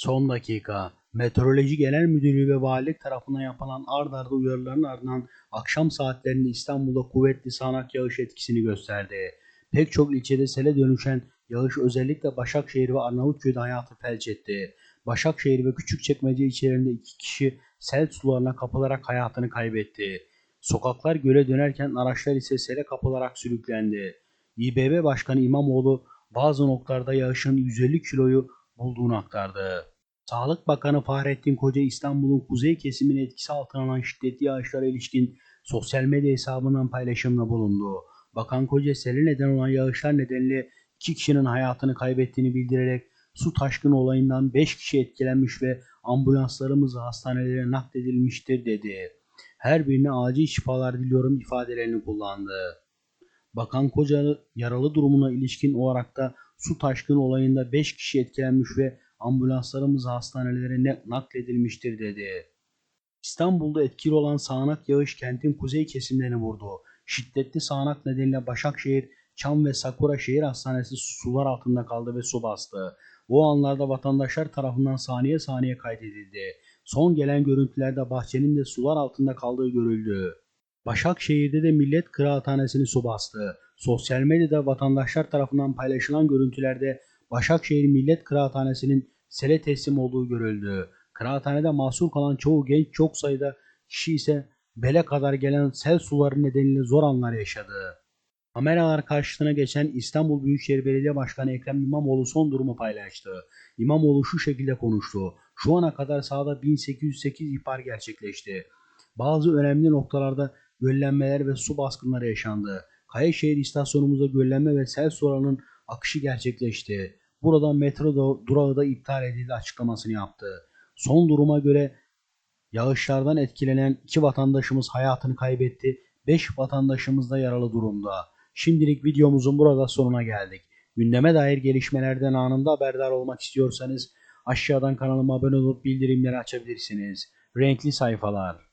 Son dakika. Meteoroloji Genel Müdürlüğü ve valilik tarafından yapılan ard arda uyarıların ardından akşam saatlerinde İstanbul'da kuvvetli sağanak yağış etkisini gösterdi. Pek çok ilçede sele dönüşen yağış özellikle Başakşehir ve Arnavutköy'de hayatı felç etti. Başakşehir ve Küçükçekmece ilçelerinde iki kişi sel sularına kapılarak hayatını kaybetti. Sokaklar göle dönerken araçlar ise sele kapılarak sürüklendi. İBB Başkanı İmamoğlu bazı noktalarda yağışın 150 kiloyu bulduğunu aktardı. Sağlık Bakanı Fahrettin Koca İstanbul'un kuzey kesiminin etkisi altına alan şiddetli yağışlara ilişkin sosyal medya hesabından paylaşımda bulundu. Bakan Koca sele neden olan yağışlar nedeniyle iki kişinin hayatını kaybettiğini bildirerek su taşkını olayından 5 kişi etkilenmiş ve ambulanslarımız hastanelere nakledilmiştir dedi. Her birine acil şifalar diliyorum ifadelerini kullandı. Bakan Koca yaralı durumuna ilişkin olarak da su taşkını olayında 5 kişi etkilenmiş ve ambulanslarımız hastanelere ne- nakledilmiştir dedi. İstanbul'da etkili olan sağanak yağış kentin kuzey kesimlerini vurdu. Şiddetli sağanak nedeniyle Başakşehir, Çam ve Sakura Şehir Hastanesi sular altında kaldı ve su bastı. Bu anlarda vatandaşlar tarafından saniye saniye kaydedildi. Son gelen görüntülerde bahçenin de sular altında kaldığı görüldü. Başakşehir'de de Millet Kıraathanesi'ni su bastı. Sosyal medyada vatandaşlar tarafından paylaşılan görüntülerde Başakşehir Millet Kıraathanesi'nin sele teslim olduğu görüldü. Kıraathanede mahsur kalan çoğu genç çok sayıda kişi ise bele kadar gelen sel suları nedeniyle zor anlar yaşadı. Kameralar karşısına geçen İstanbul Büyükşehir Belediye Başkanı Ekrem İmamoğlu son durumu paylaştı. İmamoğlu şu şekilde konuştu. Şu ana kadar sahada 1808 ihbar gerçekleşti. Bazı önemli noktalarda göllenmeler ve su baskınları yaşandı. Kayaşehir istasyonumuzda göllenme ve sel sularının akışı gerçekleşti. Buradan metro durağı da iptal edildi açıklamasını yaptı. Son duruma göre yağışlardan etkilenen iki vatandaşımız hayatını kaybetti. 5 vatandaşımız da yaralı durumda. Şimdilik videomuzun burada sonuna geldik. Gündeme dair gelişmelerden anında haberdar olmak istiyorsanız aşağıdan kanalıma abone olup bildirimleri açabilirsiniz. Renkli sayfalar.